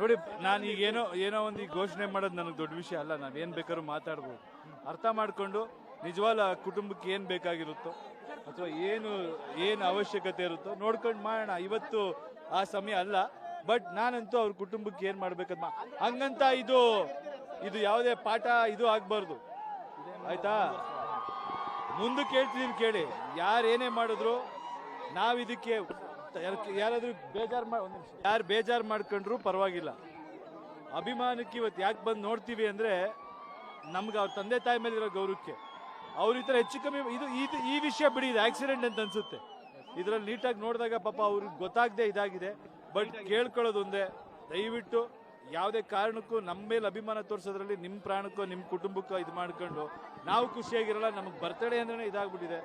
ನೋಡಿ, ನಾನು ಈಗ ಏನೋ ಏನೋ ಒಂದು ಈಗ ಘೋಷಣೆ ಮಾಡೋದು ನನಗೆ ದೊಡ್ಡ ವಿಷಯ ಅಲ್ಲ. ನಾನು ಏನು ಬೇಕಾದ್ರೂ ಮಾತಾಡ್ಬೋದು. ಅರ್ಥ ಮಾಡಿಕೊಂಡು ನಿಜವಾಗ್ಲೂ ಕುಟುಂಬಕ್ಕೆ ಏನು ಬೇಕಾಗಿರುತ್ತೋ ಅಥವಾ ಏನು ಏನು ಅವಶ್ಯಕತೆ ಇರುತ್ತೋ ನೋಡ್ಕೊಂಡು ಮಾಡೋಣ. ಇವತ್ತು ಆ ಸಮಯ ಅಲ್ಲ. ಬಟ್ ನಾನಂತೂ ಅವ್ರ ಕುಟುಂಬಕ್ಕೆ ಏನು ಮಾಡ್ಬೇಕಂತ ಹಂಗಂತ ಇದು ಇದು ಯಾವುದೇ ಪಾಠ ಇದು ಆಗಬಾರ್ದು. ಆಯ್ತಾ? ಮುಂದಕ್ಕೆ ಹೇಳ್ತಿದ್ದೀನಿ ಕೇಳಿ. ಯಾರು ಏನೇ ಮಾಡಿದ್ರು ಯಾರಾದ್ರೂ ಬೇಜಾರು ಮಾಡಿ ಯಾರು ಬೇಜಾರು ಮಾಡ್ಕೊಂಡ್ರು ಪರವಾಗಿಲ್ಲ. ಅಭಿಮಾನಕ್ಕೆ ಇವತ್ತು ಯಾಕೆ ಬಂದು ನೋಡ್ತೀವಿ ಅಂದ್ರೆ ನಮ್ಗೆ ಅವ್ರ ತಂದೆ ತಾಯಿ ಮೇಲೆ ಇರೋ ಗೌರವಕ್ಕೆ. ಅವ್ರ ಈ ಥರ ಹೆಚ್ಚು ಕಮ್ಮಿ ಇದು ಇದು ಈ ವಿಷಯ ಬಿಡಿ, ಇದು ಆಕ್ಸಿಡೆಂಟ್ ಅಂತ ಅನ್ಸುತ್ತೆ. ಇದ್ರಲ್ಲಿ ನೀಟಾಗಿ ನೋಡಿದಾಗ ಪಾಪ ಅವ್ರಿಗೆ ಗೊತ್ತಾಗದೆ ಇದಾಗಿದೆ. ಬಟ್ ಕೇಳ್ಕೊಳ್ಳೋದು ಒಂದೇ, ದಯವಿಟ್ಟು ಯಾವುದೇ ಕಾರಣಕ್ಕೂ ನಮ್ಮ ಮೇಲೆ ಅಭಿಮಾನ ತೋರಿಸೋದ್ರಲ್ಲಿ ನಿಮ್ಮ ಪ್ರಾಣಕ್ಕೋ ನಿಮ್ಮ ಕುಟುಂಬಕ್ಕೋ ಇದು ಮಾಡ್ಕೊಂಡು ನಾವು ಖುಷಿಯಾಗಿರಲ್ಲ, ನಮಗೆ ಬರ್ತಡೇ ಅಂದ್ರೆ ಇದಾಗ್ಬಿಟ್ಟಿದೆ.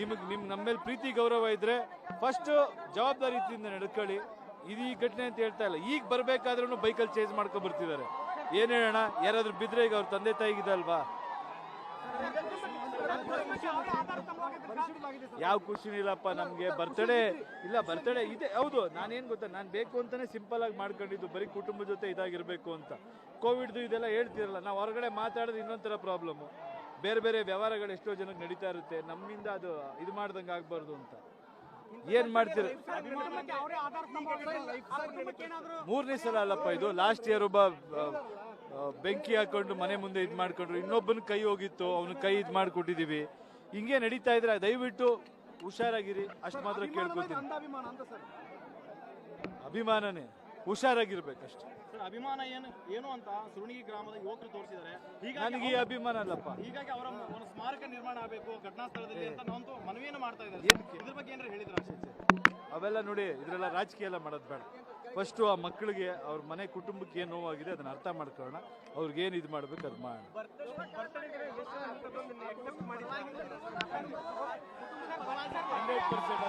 ನಿಮಗೆ ನಿಮ್ಮ ನಮ್ಮ ಮೇಲೆ ಪ್ರೀತಿ, ಗೌರವ ಇದ್ರೆ ಫಸ್ಟ್ ಜವಾಬ್ದಾರಿಯಿಂದ ನಡ್ಕೊಳ್ಳಿ. ಇದು ಈ ಘಟನೆ ಅಂತ ಹೇಳ್ತಾ ಇಲ್ಲ. ಈಗ ಬರಬೇಕಾದ್ರೂ ಬೈಕಲ್ಲಿ ಚೇಂಜ್ ಮಾಡ್ಕೊ ಬರ್ತಿದ್ದಾರೆ. ಏನು ಹೇಳೋಣ? ಯಾರಾದ್ರೂ ಬಿದ್ದರೆ ಈಗ ಅವ್ರ ತಂದೆ ತಾಯಿಗಿದೆ ಅಲ್ವಾ? ಯಾವ ಖುಷಿನೂ ಇಲ್ಲಪ್ಪ ನಮಗೆ. ಬರ್ತಡೇ, ಇಲ್ಲ ಬರ್ತಡೇ ಇದೆ. ಹೌದು, ನಾನೇನು ಗೊತ್ತಾ? ನಾನು ಬೇಕು ಅಂತಾನೆ ಸಿಂಪಲ್ ಆಗಿ ಮಾಡ್ಕೊಂಡಿದ್ದು. ಬರೀ ಕುಟುಂಬದ ಜೊತೆ ಇದಾಗಿರಬೇಕು ಅಂತ. ಕೋವಿಡ್ದು ಇದೆಲ್ಲ ಹೇಳ್ತಿರಲ್ಲ. ನಾವು ಹೊರಗಡೆ ಮಾತಾಡೋದು ಇನ್ನೊಂಥರ ಪ್ರಾಬ್ಲಮ್ ಬೇರೆ ಬೇರೆ ವ್ಯವಹಾರಗಳು ಎಷ್ಟೋ ಜನಕ್ಕೆ ನಡೀತಾ ಇರುತ್ತೆ ನಮ್ಮಿಂದ ಅದು ಇದು ಮಾಡ್ದಂಗೆ ಆಗ್ಬಾರ್ದು ಅಂತ. ಏನ್ ಮಾಡ್ತೀರ? ಮೂರನೇ ಸಲ ಅಲ್ಲಪ್ಪ ಇದು. ಲಾಸ್ಟ್ ಇಯರ್ ಒಬ್ಬ ಬೆಂಕಿ ಹಾಕೊಂಡು ಮನೆ ಮುಂದೆ ಇದ್ ಮಾಡ್ಕೊಂಡ್ರು. ಇನ್ನೊಬ್ಬನ ಕೈ ಹೋಗಿತ್ತು ಅವನ ಕೈ ಇದ್ ಮಾಡ್ಕೊಟ್ಟಿದೀವಿ. ಹಿಂಗೆ ನಡೀತಾ ಇದ್ರೆ ದಯವಿಟ್ಟು ಹುಷಾರಾಗಿರಿ. ಅಷ್ಟು ಮಾತ್ರ ಕೇಳ್ಕೊತೀನಿ. ಅಂಧಾಭಿಮಾನ ಅಂತ ಸರ್. ಅಭಿಮಾನನೇ. ಹುಷಾರಾಗಿರ್ಬೇಕಷ್ಟೇ. ಸರ್ ಅಭಿಮಾನ ಏನು ಏನು ಅಂತ ಸುರುಣಿಗಿ ಗ್ರಾಮದ ಯುವಕರು ತೋರಿಸಿದ್ದಾರೆ. ಈಗ ನನಗೆ ಈ ಅಭಿಮಾನ ಅಲ್ಲಪ್ಪ. ಹೀಗಾಗಿ ಅವರ ಒಂದು ಸ್ಮಾರಕ ನಿರ್ಮಾಣ ಆಗಬೇಕು ಘಟನಾ ಸ್ಥಳದಲ್ಲಿ ಅಂತ ನಾವಂತೂ ಮನವಿಯನ್ನು ಮಾಡ್ತಾ ಇದ್ದಾರೆ? ಇದ್ರ ಬಗ್ಗೆ ಏನಾರ ಹೇಳಿದ್ರ ಅವೆಲ್ಲ ನೋಡಿ ಇದ್ರೆಲ್ಲ ರಾಜಕೀಯ ಎಲ್ಲ ಮಾಡೋದು ಬೇಡ. ಫಸ್ಟು ಆ ಮಕ್ಕಳಿಗೆ ಅವ್ರ ಮನೆ ಕುಟುಂಬಕ್ಕೆ ಏನು ನೋವಾಗಿದೆ ಅದನ್ನ ಅರ್ಥ ಮಾಡ್ಕೊಳ್ಳೋಣ. ಅವ್ರಿಗೆ ಏನು ಇದು ಮಾಡಬೇಕು ಅದು ಮಾಡೋಣ. Hundred percent